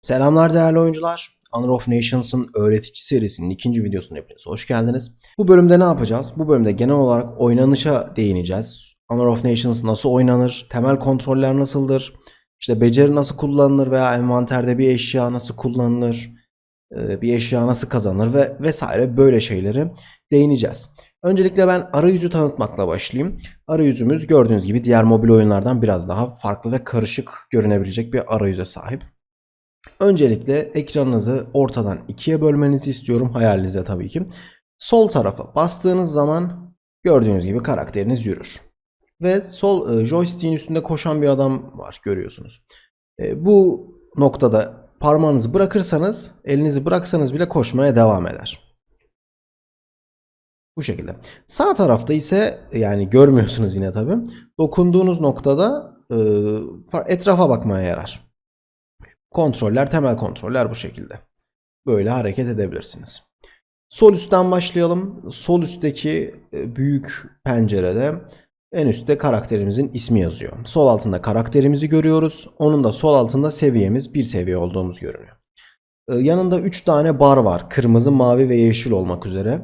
Selamlar değerli oyuncular. Honor of Nations'ın öğretici serisinin ikinci videosuna hepiniz hoş geldiniz. Bu bölümde ne yapacağız? Bu bölümde genel olarak oynanışa değineceğiz. Honor of Nations nasıl oynanır? Temel kontroller nasıldır? İşte beceri nasıl kullanılır veya envanterde bir eşya nasıl kullanılır? Ee, Bir eşya nasıl kazanılır ve vesaire böyle şeyleri değineceğiz. Öncelikle ben arayüzü tanıtmakla başlayayım. Arayüzümüz gördüğünüz gibi diğer mobil oyunlardan biraz daha farklı ve karışık görünebilecek bir arayüze sahip. Öncelikle ekranınızı ortadan ikiye bölmenizi istiyorum hayalinizde tabii ki. Sol tarafa bastığınız zaman gördüğünüz gibi karakteriniz yürür. Ve sol e, joystick'in üstünde koşan bir adam var görüyorsunuz. E, bu noktada parmağınızı bırakırsanız, elinizi bıraksanız bile koşmaya devam eder. Bu şekilde. Sağ tarafta ise yani görmüyorsunuz yine tabii. Dokunduğunuz noktada e, etrafa bakmaya yarar. Kontroller, temel kontroller bu şekilde. Böyle hareket edebilirsiniz. Sol üstten başlayalım. Sol üstteki e, büyük pencerede en üstte karakterimizin ismi yazıyor. Sol altında karakterimizi görüyoruz. Onun da sol altında seviyemiz bir seviye olduğumuz görünüyor. E, Yanında 3 tane bar var. Kırmızı, mavi ve yeşil olmak üzere.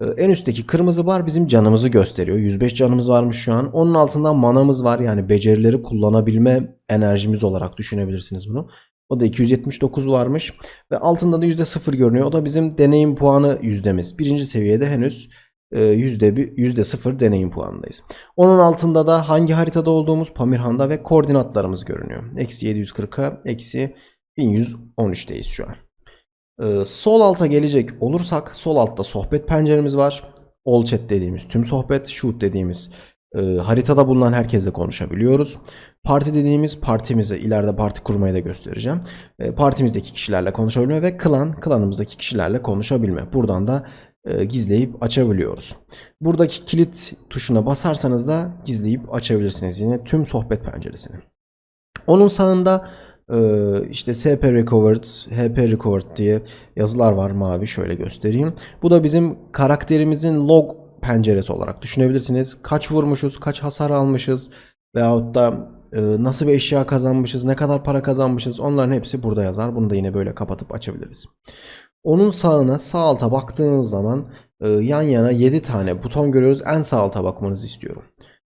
E, En üstteki kırmızı bar bizim canımızı gösteriyor. 105 canımız varmış şu an. Onun altında manamız var. Yani becerileri kullanabilme enerjimiz olarak düşünebilirsiniz bunu. O da 279 varmış. Ve altında da %0 görünüyor. O da bizim deneyim puanı yüzdemiz. Birinci seviyede henüz e, yüzde bir- yüzde sıfır deneyim puanındayız. Onun altında da hangi haritada olduğumuz Pamirhan'da ve koordinatlarımız görünüyor. Eksi 740'a eksi 1113'teyiz şu an. Ee, sol alta gelecek olursak sol altta sohbet penceremiz var. All chat dediğimiz tüm sohbet, shoot dediğimiz e, haritada bulunan herkesle konuşabiliyoruz. Parti dediğimiz partimizi ileride parti kurmayı da göstereceğim. E, partimizdeki kişilerle konuşabilme ve klan, klanımızdaki kişilerle konuşabilme. Buradan da e, gizleyip açabiliyoruz. Buradaki kilit tuşuna basarsanız da gizleyip açabilirsiniz yine tüm sohbet penceresini. Onun sağında e, işte SP Recovered, HP Recovered diye yazılar var mavi şöyle göstereyim. Bu da bizim karakterimizin log penceresi olarak düşünebilirsiniz. Kaç vurmuşuz, kaç hasar almışız veyahut da e, nasıl bir eşya kazanmışız, ne kadar para kazanmışız onların hepsi burada yazar. Bunu da yine böyle kapatıp açabiliriz. Onun sağına sağ alta baktığınız zaman e, yan yana 7 tane buton görüyoruz. En sağ alta bakmanızı istiyorum.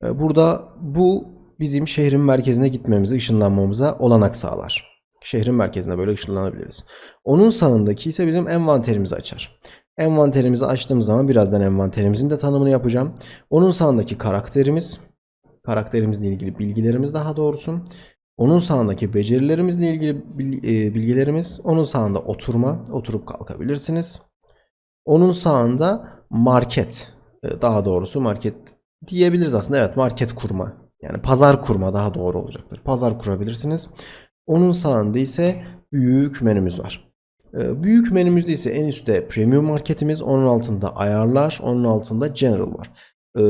E, Burada bu bizim şehrin merkezine gitmemizi, ışınlanmamıza olanak sağlar. Şehrin merkezine böyle ışınlanabiliriz. Onun sağındaki ise bizim envanterimizi açar. Envanterimizi açtığımız zaman birazdan envanterimizin de tanımını yapacağım. Onun sağındaki karakterimiz, karakterimizle ilgili bilgilerimiz daha doğrusu. Onun sağındaki becerilerimizle ilgili e, bilgilerimiz, onun sağında oturma, oturup kalkabilirsiniz. Onun sağında market, e, daha doğrusu market diyebiliriz aslında. Evet, market kurma. Yani pazar kurma daha doğru olacaktır. Pazar kurabilirsiniz. Onun sağında ise büyük menümüz var. E, Büyük menümüzde ise en üstte premium marketimiz, onun altında ayarlar, onun altında general var. E,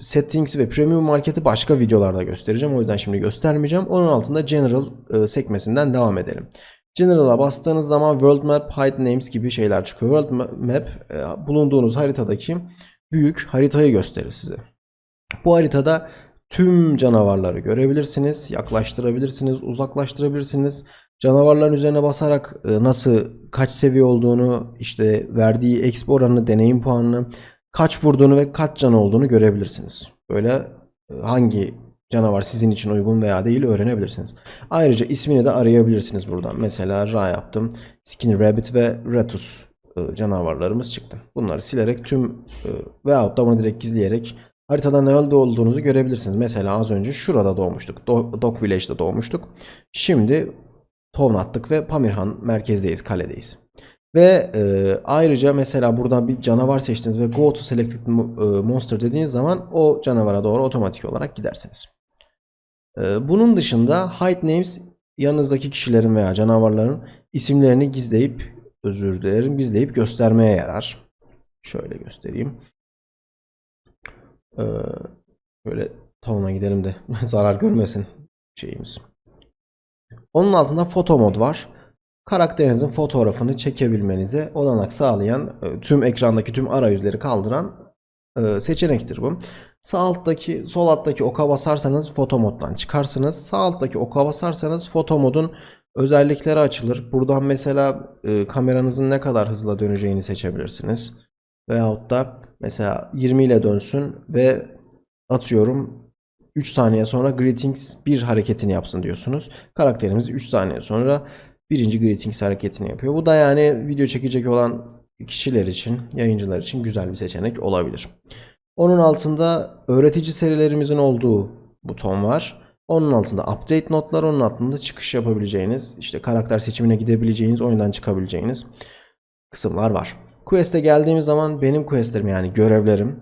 settings ve premium marketi başka videolarda göstereceğim. O yüzden şimdi göstermeyeceğim. Onun altında general e, sekmesinden devam edelim. General'a bastığınız zaman World Map, Hide Names gibi şeyler çıkıyor. World Ma- Map e, bulunduğunuz haritadaki büyük haritayı gösterir size. Bu haritada tüm canavarları görebilirsiniz, yaklaştırabilirsiniz, uzaklaştırabilirsiniz. Canavarların üzerine basarak e, nasıl kaç seviye olduğunu, işte verdiği exp oranını, deneyim puanını, kaç vurduğunu ve kaç canı olduğunu görebilirsiniz. Böyle e, hangi canavar sizin için uygun veya değil öğrenebilirsiniz. Ayrıca ismini de arayabilirsiniz buradan. Mesela Ra yaptım. Skinny Rabbit ve Ratus e, canavarlarımız çıktı. Bunları silerek tüm veyahut da bunu direkt gizleyerek haritada nerede olduğunuzu görebilirsiniz. Mesela az önce şurada doğmuştuk. Do- Dog Village'de doğmuştuk. Şimdi Tovnat'tık ve Pamirhan merkezdeyiz, kaledeyiz. Ve e, ayrıca mesela buradan bir canavar seçtiniz ve Go to Selected e, Monster dediğiniz zaman o canavara doğru otomatik olarak gidersiniz. E, bunun dışında Hide Names yanınızdaki kişilerin veya canavarların isimlerini gizleyip özür dilerim gizleyip göstermeye yarar. Şöyle göstereyim. Ee, böyle tavana gidelim de zarar görmesin şeyimiz. Onun altında foto mod var. Karakterinizin fotoğrafını çekebilmenize olanak sağlayan e, tüm ekrandaki tüm arayüzleri kaldıran e, seçenektir bu. Sağ alttaki, sol alttaki oka basarsanız foto moddan çıkarsınız. Sağ alttaki oka basarsanız foto modun Özellikleri açılır. Buradan mesela e, kameranızın ne kadar hızla döneceğini seçebilirsiniz. Veyahut da mesela 20 ile dönsün ve atıyorum 3 saniye sonra greetings bir hareketini yapsın diyorsunuz. Karakterimiz 3 saniye sonra birinci greetings hareketini yapıyor. Bu da yani video çekecek olan kişiler için, yayıncılar için güzel bir seçenek olabilir. Onun altında öğretici serilerimizin olduğu buton var. Onun altında update notlar, onun altında çıkış yapabileceğiniz, işte karakter seçimine gidebileceğiniz, oyundan çıkabileceğiniz kısımlar var. Quest'e geldiğimiz zaman benim questlerim yani görevlerim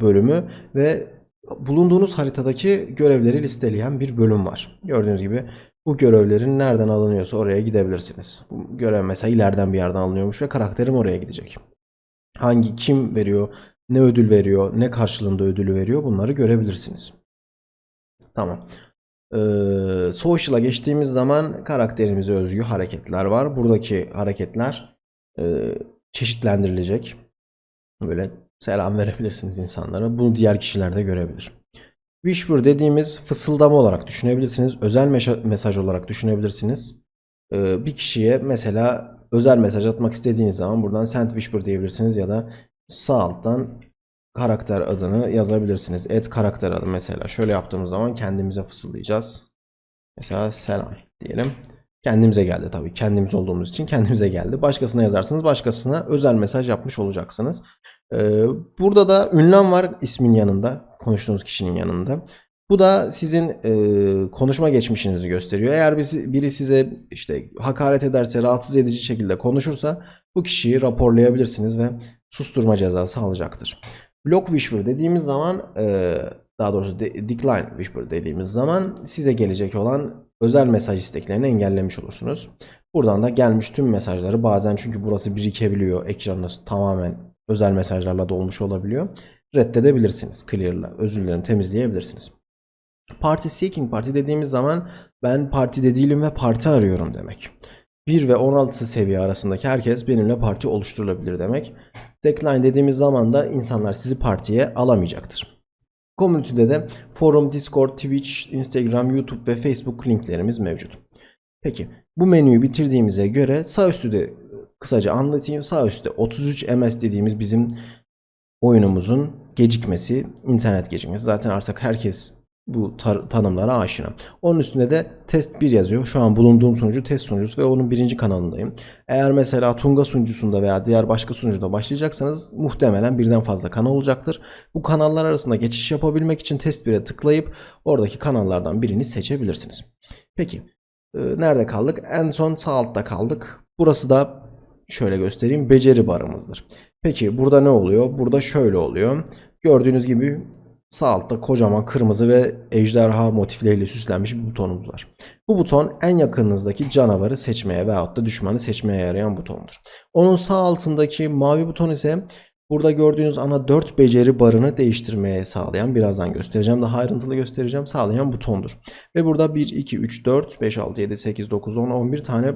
bölümü ve bulunduğunuz haritadaki görevleri listeleyen bir bölüm var. Gördüğünüz gibi bu görevlerin nereden alınıyorsa oraya gidebilirsiniz. Bu görev mesela ileriden bir yerden alınıyormuş ve karakterim oraya gidecek. Hangi kim veriyor, ne ödül veriyor, ne karşılığında ödülü veriyor bunları görebilirsiniz. Tamam. Ee, social'a geçtiğimiz zaman karakterimize özgü hareketler var. Buradaki hareketler e, çeşitlendirilecek. Böyle selam verebilirsiniz insanlara. Bunu diğer kişiler de görebilir. Whisper dediğimiz fısıldama olarak düşünebilirsiniz. Özel mesaj olarak düşünebilirsiniz. Ee, bir kişiye mesela özel mesaj atmak istediğiniz zaman buradan send whisper diyebilirsiniz ya da sağ alttan karakter adını yazabilirsiniz. Et karakter adı mesela. Şöyle yaptığımız zaman kendimize fısıldayacağız. Mesela selam diyelim. Kendimize geldi tabii. Kendimiz olduğumuz için kendimize geldi. Başkasına yazarsanız başkasına özel mesaj yapmış olacaksınız. Ee, burada da ünlem var ismin yanında. Konuştuğunuz kişinin yanında. Bu da sizin e, konuşma geçmişinizi gösteriyor. Eğer biri size işte hakaret ederse, rahatsız edici şekilde konuşursa bu kişiyi raporlayabilirsiniz ve susturma cezası alacaktır. Block Whisper dediğimiz zaman e, daha doğrusu de- Decline Whisper dediğimiz zaman size gelecek olan özel mesaj isteklerini engellemiş olursunuz. Buradan da gelmiş tüm mesajları bazen çünkü burası birikebiliyor. Ekranınız tamamen özel mesajlarla dolmuş olabiliyor. Reddedebilirsiniz. Clear'la özürlerini temizleyebilirsiniz. Party Seeking Party dediğimiz zaman ben partide değilim ve parti arıyorum demek. 1 ve 16 seviye arasındaki herkes benimle parti oluşturulabilir demek. Decline dediğimiz zaman da insanlar sizi partiye alamayacaktır. Community'de de forum, Discord, Twitch, Instagram, YouTube ve Facebook linklerimiz mevcut. Peki bu menüyü bitirdiğimize göre sağ üstü de kısaca anlatayım. Sağ üstte 33 ms dediğimiz bizim oyunumuzun gecikmesi, internet gecikmesi. Zaten artık herkes bu tanımlara aşina. Onun üstünde de test 1 yazıyor. Şu an bulunduğum sunucu test sunucusu ve onun birinci kanalındayım. Eğer mesela Tunga sunucusunda veya diğer başka sunucuda başlayacaksanız muhtemelen birden fazla kanal olacaktır. Bu kanallar arasında geçiş yapabilmek için test 1'e tıklayıp oradaki kanallardan birini seçebilirsiniz. Peki e, nerede kaldık? En son sağ altta kaldık. Burası da şöyle göstereyim beceri barımızdır. Peki burada ne oluyor? Burada şöyle oluyor. Gördüğünüz gibi sağ altta kocaman kırmızı ve ejderha motifleriyle süslenmiş bir butonumuz var. Bu buton en yakınınızdaki canavarı seçmeye veyahut da düşmanı seçmeye yarayan butondur. Onun sağ altındaki mavi buton ise burada gördüğünüz ana 4 beceri barını değiştirmeye sağlayan birazdan göstereceğim daha ayrıntılı göstereceğim sağlayan butondur. Ve burada 1, 2, 3, 4, 5, 6, 7, 8, 9, 10, 11 tane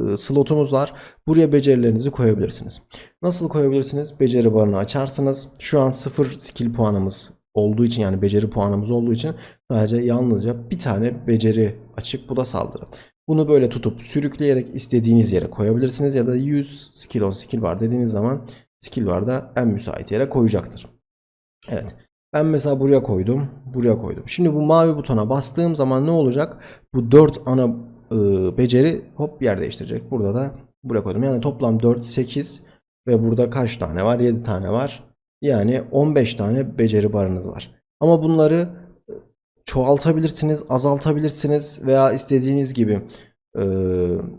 e, slotumuz var. Buraya becerilerinizi koyabilirsiniz. Nasıl koyabilirsiniz? Beceri barını açarsınız. Şu an 0 skill puanımız olduğu için yani beceri puanımız olduğu için sadece yalnızca bir tane beceri açık bu da saldırı. Bunu böyle tutup sürükleyerek istediğiniz yere koyabilirsiniz ya da 100 skill on skill var dediğiniz zaman skill var da en müsait yere koyacaktır. Evet. Ben mesela buraya koydum, buraya koydum. Şimdi bu mavi butona bastığım zaman ne olacak? Bu 4 ana e, beceri hop yer değiştirecek. Burada da buraya koydum. Yani toplam 4, 8 ve burada kaç tane var? 7 tane var. Yani 15 tane beceri barınız var. Ama bunları e, çoğaltabilirsiniz, azaltabilirsiniz veya istediğiniz gibi e,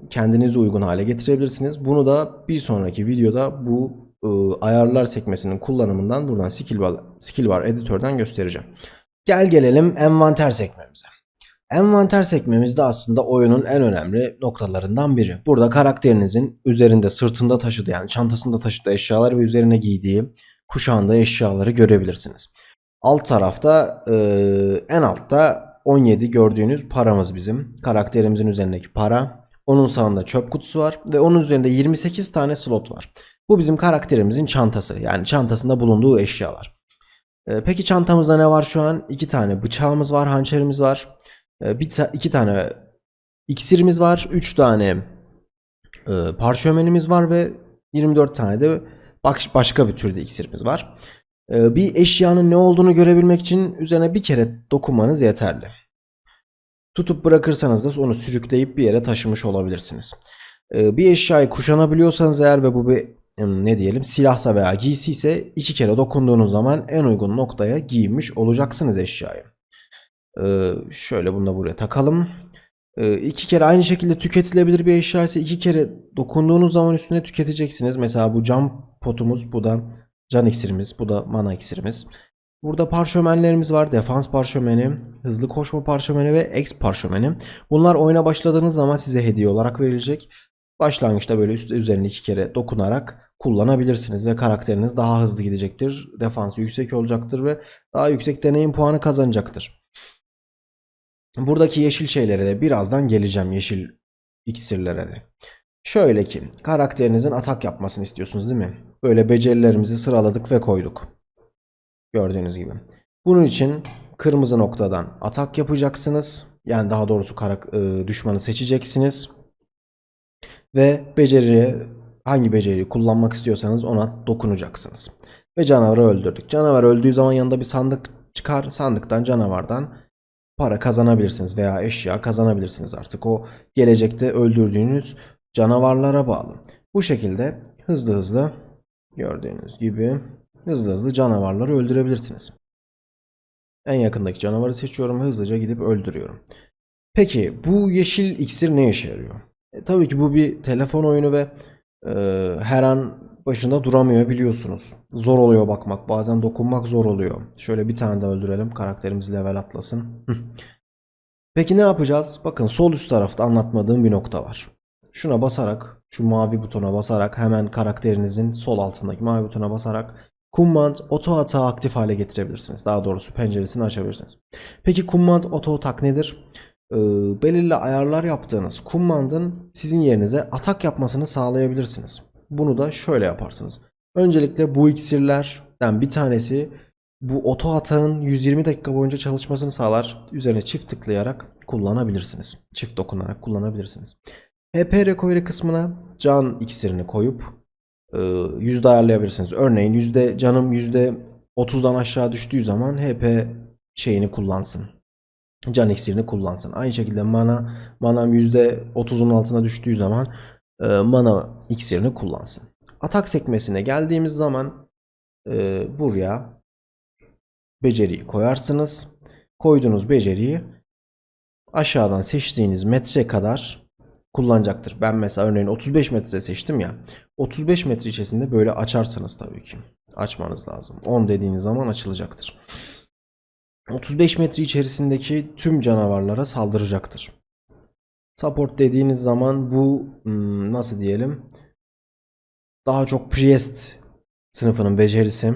kendinize uygun hale getirebilirsiniz. Bunu da bir sonraki videoda bu e, ayarlar sekmesinin kullanımından buradan skill bar, skill bar editörden göstereceğim. Gel gelelim envanter sekmemize. Envanter sekmemizde aslında oyunun en önemli noktalarından biri. Burada karakterinizin üzerinde sırtında taşıdığı yani çantasında taşıdığı eşyalar ve üzerine giydiği kuşağında eşyaları görebilirsiniz. Alt tarafta e, en altta 17 gördüğünüz paramız bizim. Karakterimizin üzerindeki para. Onun sağında çöp kutusu var ve onun üzerinde 28 tane slot var. Bu bizim karakterimizin çantası. Yani çantasında bulunduğu eşyalar. E, peki çantamızda ne var şu an? İki tane bıçağımız var, hançerimiz var. E, ta- iki tane iksirimiz var. 3 tane e, parşömenimiz var ve 24 tane de baş- başka bir türde iksirimiz var. E, bir eşyanın ne olduğunu görebilmek için üzerine bir kere dokunmanız yeterli. Tutup bırakırsanız da onu sürükleyip bir yere taşımış olabilirsiniz. E, bir eşyayı kuşanabiliyorsanız eğer ve bu bir ne diyelim silahsa veya giysi ise iki kere dokunduğunuz zaman en uygun noktaya giymiş olacaksınız eşyayı. E, şöyle bunu da buraya takalım. E, iki kere aynı şekilde tüketilebilir bir eşya ise iki kere dokunduğunuz zaman üstüne tüketeceksiniz. Mesela bu cam potumuz, bu da can iksirimiz, bu da mana iksirimiz. Burada parşömenlerimiz var. Defans parşömeni, hızlı koşma parşömeni ve X parşömeni. Bunlar oyuna başladığınız zaman size hediye olarak verilecek. Başlangıçta böyle üst üzerine iki kere dokunarak kullanabilirsiniz ve karakteriniz daha hızlı gidecektir. Defansı yüksek olacaktır ve daha yüksek deneyim puanı kazanacaktır. Buradaki yeşil şeylere de birazdan geleceğim yeşil iksirlere de. Şöyle ki karakterinizin atak yapmasını istiyorsunuz değil mi? Böyle becerilerimizi sıraladık ve koyduk. Gördüğünüz gibi. Bunun için kırmızı noktadan atak yapacaksınız. Yani daha doğrusu e, düşmanı seçeceksiniz. Ve beceriye hangi beceriyi kullanmak istiyorsanız ona dokunacaksınız. Ve canavarı öldürdük. Canavar öldüğü zaman yanında bir sandık çıkar. Sandıktan canavardan para kazanabilirsiniz veya eşya kazanabilirsiniz artık. O gelecekte öldürdüğünüz canavarlara bağlı. Bu şekilde hızlı hızlı gördüğünüz gibi hızlı hızlı canavarları öldürebilirsiniz. En yakındaki canavarı seçiyorum hızlıca gidip öldürüyorum. Peki bu yeşil iksir ne işe yarıyor? E, tabii ki bu bir telefon oyunu ve e, her an başında duramıyor biliyorsunuz. Zor oluyor bakmak. Bazen dokunmak zor oluyor. Şöyle bir tane daha öldürelim. Karakterimiz level atlasın. Peki ne yapacağız? Bakın sol üst tarafta anlatmadığım bir nokta var. Şuna basarak, şu mavi butona basarak hemen karakterinizin sol altındaki mavi butona basarak Command Auto Attack'ı aktif hale getirebilirsiniz. Daha doğrusu penceresini açabilirsiniz. Peki Command Auto Attack nedir? Ee, belirli ayarlar yaptığınız Command'ın sizin yerinize atak yapmasını sağlayabilirsiniz. Bunu da şöyle yaparsınız. Öncelikle bu iksirlerden bir tanesi bu oto atağın 120 dakika boyunca çalışmasını sağlar. Üzerine çift tıklayarak kullanabilirsiniz. Çift dokunarak kullanabilirsiniz. HP recovery kısmına can iksirini koyup e, yüzde ayarlayabilirsiniz. Örneğin yüzde canım yüzde 30'dan aşağı düştüğü zaman HP şeyini kullansın. Can iksirini kullansın. Aynı şekilde mana manam yüzde 30'un altına düştüğü zaman e, mana iksirini kullansın. Atak sekmesine geldiğimiz zaman e, buraya beceriyi koyarsınız. Koyduğunuz beceriyi aşağıdan seçtiğiniz metre kadar kullanacaktır. Ben mesela örneğin 35 metre seçtim ya. 35 metre içerisinde böyle açarsanız tabii ki. Açmanız lazım. 10 dediğiniz zaman açılacaktır. 35 metre içerisindeki tüm canavarlara saldıracaktır. Support dediğiniz zaman bu hmm, nasıl diyelim? Daha çok Priest sınıfının becerisi.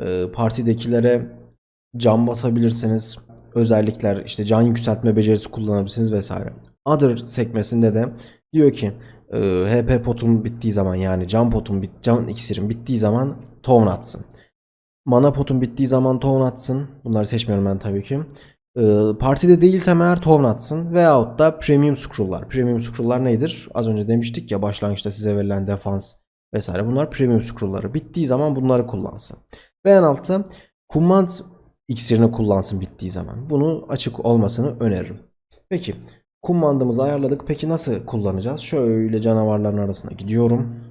Ee, partidekilere can basabilirsiniz. Özellikler işte can yükseltme becerisi kullanabilirsiniz vesaire. Other sekmesinde de diyor ki e, HP potum bittiği zaman yani can potum bit can iksirim bittiği zaman tohum atsın. Mana potum bittiği zaman tohum atsın. Bunları seçmiyorum ben tabii ki. Ee, partide değilsem eğer tohum atsın. Veyahut da premium scroll'lar. Premium scroll'lar nedir? Az önce demiştik ya başlangıçta size verilen defans vesaire. Bunlar premium scroll'ları. Bittiği zaman bunları kullansın. Ve en altta command iksirini kullansın bittiği zaman. Bunu açık olmasını öneririm. Peki Kummandımızı ayarladık. Peki nasıl kullanacağız? Şöyle canavarların arasına gidiyorum.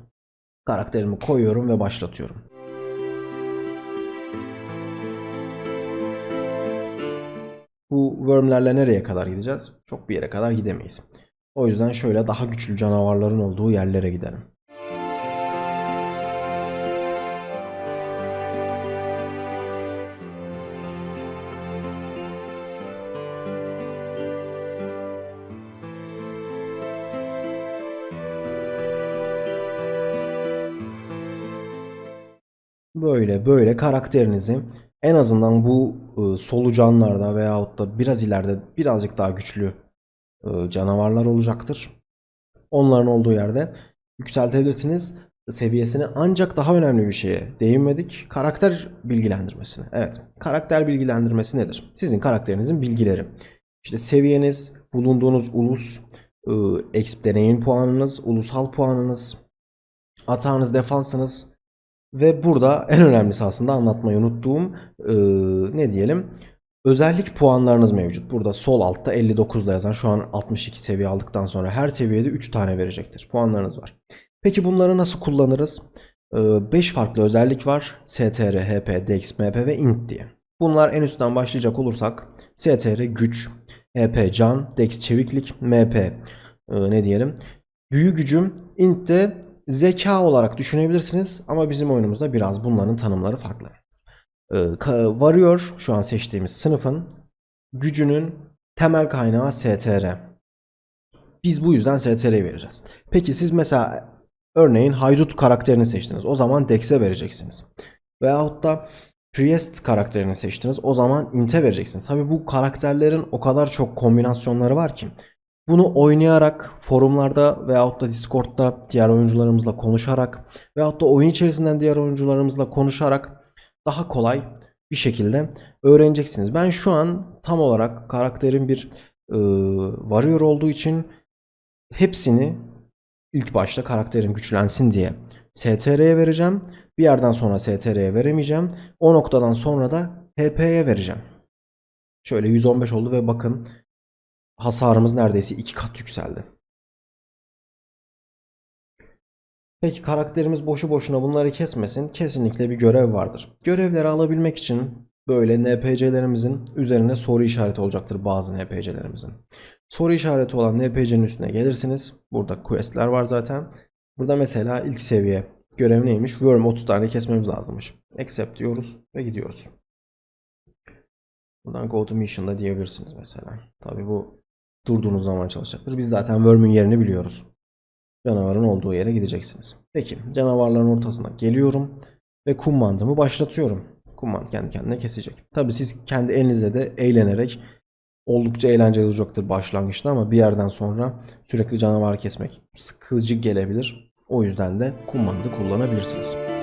Karakterimi koyuyorum ve başlatıyorum. Bu wormlerle nereye kadar gideceğiz? Çok bir yere kadar gidemeyiz. O yüzden şöyle daha güçlü canavarların olduğu yerlere gidelim. Böyle böyle karakterinizi en azından bu e, solucanlarda veyahut da biraz ileride birazcık daha güçlü e, canavarlar olacaktır. Onların olduğu yerde yükseltebilirsiniz seviyesini ancak daha önemli bir şeye değinmedik. Karakter bilgilendirmesine. Evet. Karakter bilgilendirmesi nedir? Sizin karakterinizin bilgileri. İşte seviyeniz, bulunduğunuz ulus, e, exp deneyim puanınız, ulusal puanınız, atağınız, defansınız ve burada en önemlisi aslında anlatmayı unuttuğum e, ne diyelim özellik puanlarınız mevcut. Burada sol altta 59'da yazan şu an 62 seviye aldıktan sonra her seviyede 3 tane verecektir. Puanlarınız var. Peki bunları nasıl kullanırız? 5 farklı özellik var. STR, HP, DEX, MP ve int diye. Bunlar en üstten başlayacak olursak STR güç, HP can, DEX çeviklik, MP e, ne diyelim büyü gücüm, int de zeka olarak düşünebilirsiniz ama bizim oyunumuzda biraz bunların tanımları farklı. Ee, Varıyor şu an seçtiğimiz sınıfın gücünün temel kaynağı STR. Biz bu yüzden STR'yi vereceğiz. Peki siz mesela örneğin Haydut karakterini seçtiniz. O zaman Dex'e vereceksiniz. Veyahut da Priest karakterini seçtiniz. O zaman Int'e vereceksiniz. Tabi bu karakterlerin o kadar çok kombinasyonları var ki. Bunu oynayarak forumlarda veyahut da Discord'da diğer oyuncularımızla konuşarak veyahut da oyun içerisinden diğer oyuncularımızla konuşarak daha kolay bir şekilde öğreneceksiniz. Ben şu an tam olarak karakterin bir e, varıyor olduğu için hepsini ilk başta karakterim güçlensin diye STR'ye vereceğim. Bir yerden sonra STR'ye veremeyeceğim. O noktadan sonra da HP'ye vereceğim. Şöyle 115 oldu ve bakın hasarımız neredeyse iki kat yükseldi. Peki karakterimiz boşu boşuna bunları kesmesin. Kesinlikle bir görev vardır. Görevleri alabilmek için böyle NPC'lerimizin üzerine soru işareti olacaktır bazı NPC'lerimizin. Soru işareti olan NPC'nin üstüne gelirsiniz. Burada questler var zaten. Burada mesela ilk seviye görev neymiş? Worm 30 tane kesmemiz lazımmış. Accept diyoruz ve gidiyoruz. Buradan go to mission'da diyebilirsiniz mesela. Tabi bu durduğunuz zaman çalışacaktır. Biz zaten Worm'ün yerini biliyoruz. Canavarın olduğu yere gideceksiniz. Peki canavarların ortasına geliyorum ve kum bandımı başlatıyorum. Kum bandı kendi kendine kesecek. Tabi siz kendi elinizle de eğlenerek oldukça eğlenceli olacaktır başlangıçta ama bir yerden sonra sürekli canavar kesmek sıkıcı gelebilir. O yüzden de kum bandı kullanabilirsiniz.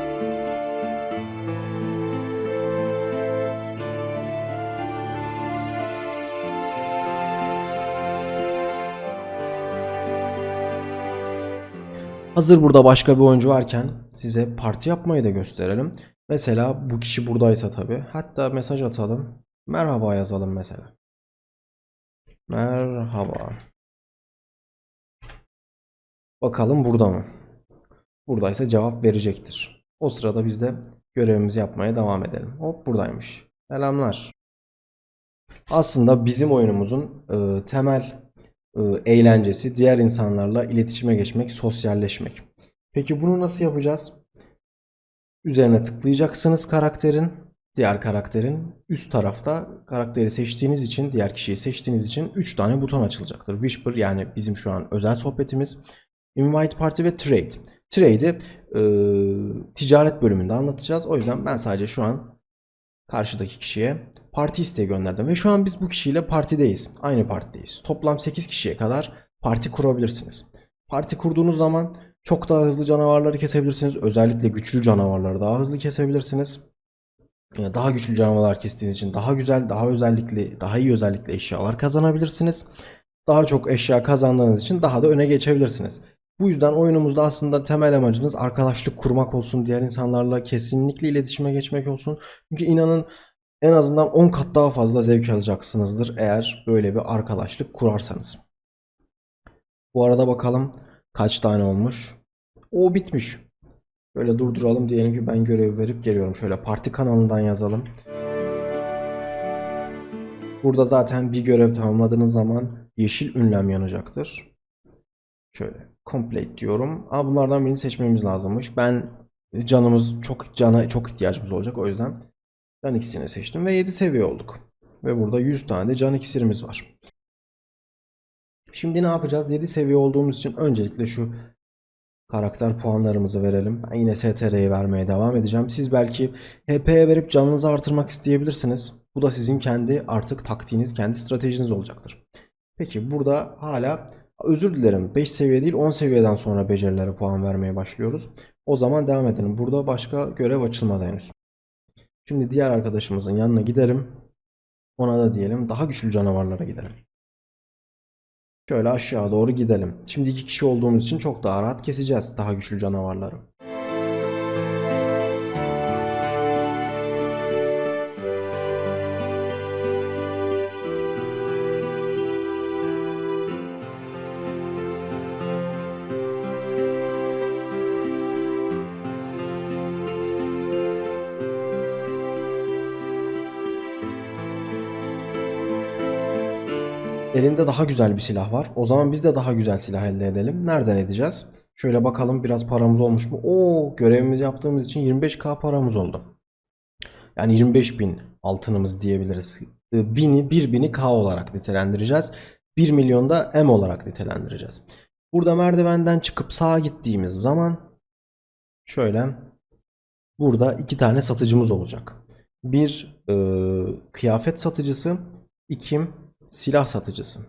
Hazır burada başka bir oyuncu varken size parti yapmayı da gösterelim. Mesela bu kişi buradaysa tabi. Hatta mesaj atalım. Merhaba yazalım mesela. Merhaba. Bakalım burada mı? Buradaysa cevap verecektir. O sırada biz de görevimizi yapmaya devam edelim. Hop buradaymış. Selamlar. Aslında bizim oyunumuzun e, temel eğlencesi diğer insanlarla iletişime geçmek, sosyalleşmek. Peki bunu nasıl yapacağız? Üzerine tıklayacaksınız karakterin, diğer karakterin. Üst tarafta karakteri seçtiğiniz için, diğer kişiyi seçtiğiniz için 3 tane buton açılacaktır. Whisper yani bizim şu an özel sohbetimiz. Invite Party ve Trade. Trade'i e, ticaret bölümünde anlatacağız. O yüzden ben sadece şu an karşıdaki kişiye parti isteği gönderdim. Ve şu an biz bu kişiyle partideyiz. Aynı partideyiz. Toplam 8 kişiye kadar parti kurabilirsiniz. Parti kurduğunuz zaman çok daha hızlı canavarları kesebilirsiniz. Özellikle güçlü canavarları daha hızlı kesebilirsiniz. Yani Daha güçlü canavarlar kestiğiniz için daha güzel, daha özellikli, daha iyi özellikle eşyalar kazanabilirsiniz. Daha çok eşya kazandığınız için daha da öne geçebilirsiniz. Bu yüzden oyunumuzda aslında temel amacınız arkadaşlık kurmak olsun, diğer insanlarla kesinlikle iletişime geçmek olsun. Çünkü inanın en azından 10 kat daha fazla zevk alacaksınızdır eğer böyle bir arkadaşlık kurarsanız. Bu arada bakalım kaç tane olmuş. O bitmiş. Böyle durduralım diyelim ki ben görev verip geliyorum. Şöyle parti kanalından yazalım. Burada zaten bir görev tamamladığınız zaman yeşil ünlem yanacaktır. Şöyle complete diyorum. Aa, bunlardan birini seçmemiz lazımmış. Ben canımız çok cana çok ihtiyacımız olacak. O yüzden can iksirini seçtim ve 7 seviye olduk. Ve burada 100 tane de can iksirimiz var. Şimdi ne yapacağız? 7 seviye olduğumuz için öncelikle şu karakter puanlarımızı verelim. Ben yine STR'ye vermeye devam edeceğim. Siz belki HP'ye verip canınızı artırmak isteyebilirsiniz. Bu da sizin kendi artık taktiğiniz, kendi stratejiniz olacaktır. Peki burada hala özür dilerim 5 seviye değil 10 seviyeden sonra becerilere puan vermeye başlıyoruz. O zaman devam edelim. Burada başka görev açılmadı henüz. Şimdi diğer arkadaşımızın yanına gidelim. Ona da diyelim daha güçlü canavarlara gidelim. Şöyle aşağı doğru gidelim. Şimdi iki kişi olduğumuz için çok daha rahat keseceğiz daha güçlü canavarları. Elinde daha güzel bir silah var. O zaman biz de daha güzel silah elde edelim. Nereden edeceğiz? Şöyle bakalım biraz paramız olmuş mu? Oo görevimizi yaptığımız için 25k paramız oldu. Yani 25 bin altınımız diyebiliriz. Ee, Bini, bir bini K olarak nitelendireceğiz. 1 milyon da M olarak nitelendireceğiz. Burada merdivenden çıkıp sağa gittiğimiz zaman şöyle burada iki tane satıcımız olacak. Bir e, kıyafet satıcısı, iki silah satıcısı.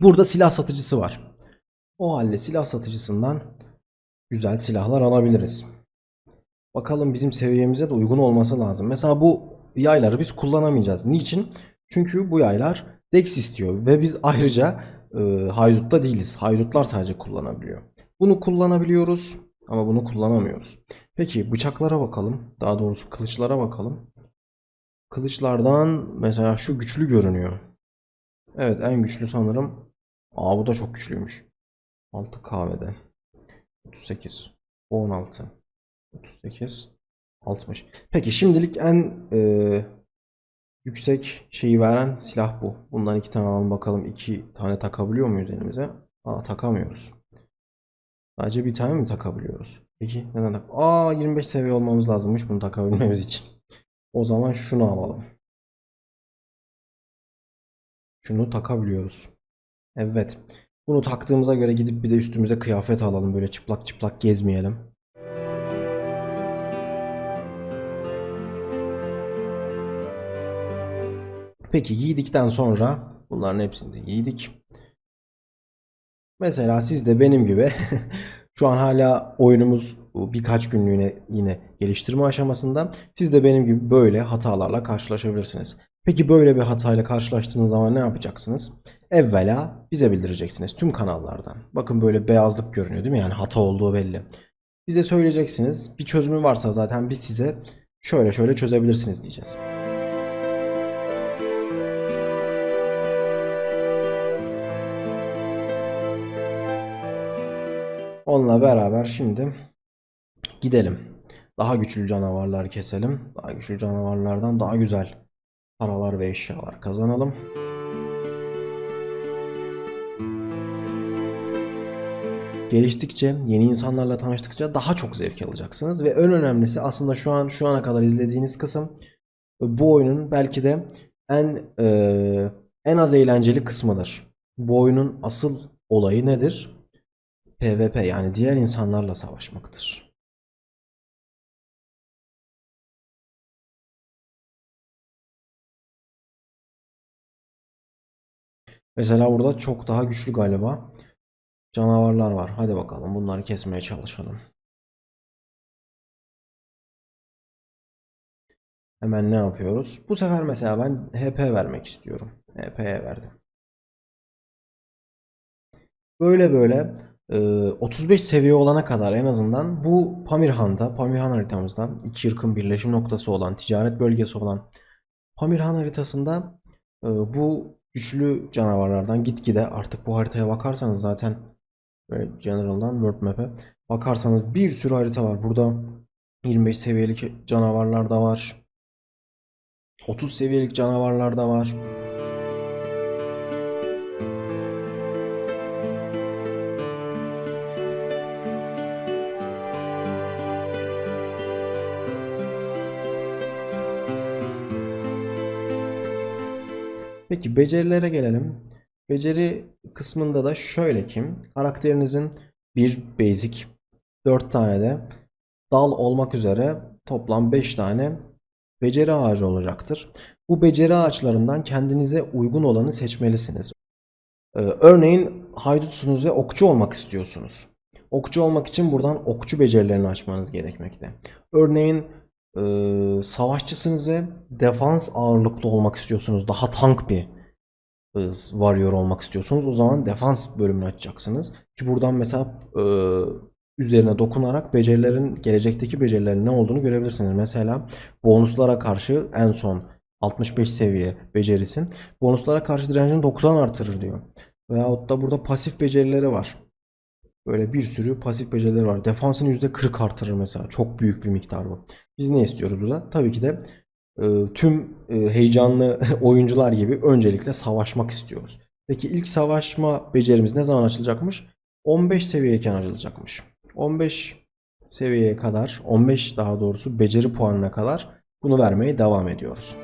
Burada silah satıcısı var. O halde silah satıcısından güzel silahlar alabiliriz. Bakalım bizim seviyemize de uygun olması lazım. Mesela bu yayları biz kullanamayacağız. Niçin? Çünkü bu yaylar dex istiyor ve biz ayrıca e, haydutta değiliz. Haydutlar sadece kullanabiliyor. Bunu kullanabiliyoruz ama bunu kullanamıyoruz. Peki bıçaklara bakalım. Daha doğrusu kılıçlara bakalım. Kılıçlardan mesela şu güçlü görünüyor. Evet en güçlü sanırım. Aa bu da çok güçlüymüş. 6 kahvede. 38. 16. 38. 60. Peki şimdilik en e, yüksek şeyi veren silah bu. Bundan iki tane alalım bakalım. iki tane takabiliyor muyuz elimize? Aa takamıyoruz. Sadece bir tane mi takabiliyoruz? Peki neden tak? Aa 25 seviye olmamız lazımmış bunu takabilmemiz için. O zaman şunu alalım. Şunu takabiliyoruz. Evet. Bunu taktığımıza göre gidip bir de üstümüze kıyafet alalım. Böyle çıplak çıplak gezmeyelim. Peki giydikten sonra bunların hepsini de giydik. Mesela siz de benim gibi şu an hala oyunumuz birkaç günlüğüne yine geliştirme aşamasında. Siz de benim gibi böyle hatalarla karşılaşabilirsiniz. Peki böyle bir hatayla karşılaştığınız zaman ne yapacaksınız? Evvela bize bildireceksiniz tüm kanallardan. Bakın böyle beyazlık görünüyor değil mi? Yani hata olduğu belli. Bize söyleyeceksiniz. Bir çözümü varsa zaten biz size şöyle şöyle çözebilirsiniz diyeceğiz. Onunla beraber şimdi gidelim. Daha güçlü canavarlar keselim. Daha güçlü canavarlardan daha güzel paralar ve eşyalar kazanalım. Geliştikçe, yeni insanlarla tanıştıkça daha çok zevk alacaksınız ve en önemlisi aslında şu an şu ana kadar izlediğiniz kısım bu oyunun belki de en e, en az eğlenceli kısmıdır. Bu oyunun asıl olayı nedir? PvP yani diğer insanlarla savaşmaktır. Mesela burada çok daha güçlü galiba canavarlar var. Hadi bakalım bunları kesmeye çalışalım. Hemen ne yapıyoruz? Bu sefer mesela ben HP vermek istiyorum. HP'ye verdim. Böyle böyle e, 35 seviye olana kadar en azından bu Pamirhan'da, Pamirhan haritamızda iki ırkın birleşim noktası olan, ticaret bölgesi olan Pamirhan haritasında bu güçlü canavarlardan gitgide artık bu haritaya bakarsanız zaten böyle General'dan World Map'e bakarsanız bir sürü harita var. Burada 25 seviyelik canavarlar da var. 30 seviyelik canavarlar da var. Peki becerilere gelelim. Beceri kısmında da şöyle ki karakterinizin bir basic 4 tane de dal olmak üzere toplam 5 tane beceri ağacı olacaktır. Bu beceri ağaçlarından kendinize uygun olanı seçmelisiniz. Ee, örneğin haydutsunuz ve okçu olmak istiyorsunuz. Okçu olmak için buradan okçu becerilerini açmanız gerekmekte. Örneğin e, savaşçısınız ve defans ağırlıklı olmak istiyorsunuz. Daha tank bir e, varıyor olmak istiyorsunuz o zaman defans bölümünü açacaksınız. Ki buradan mesela e, üzerine dokunarak becerilerin gelecekteki becerilerin ne olduğunu görebilirsiniz. Mesela bonuslara karşı en son 65 seviye becerisin. Bonuslara karşı direncini 90 artırır diyor. Veyahut da burada pasif becerileri var. Böyle bir sürü pasif becerileri var. Defansını %40 artırır mesela. Çok büyük bir miktar bu. Biz ne istiyoruz burada? Tabii ki de e, tüm e, heyecanlı oyuncular gibi öncelikle savaşmak istiyoruz. Peki ilk savaşma becerimiz ne zaman açılacakmış? 15 seviyeyken açılacakmış. 15 seviyeye kadar, 15 daha doğrusu beceri puanına kadar bunu vermeye devam ediyoruz.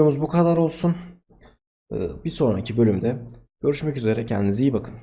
Videomuz bu kadar olsun. E, Bir sonraki bölümde görüşmek üzere. Kendinize iyi bakın.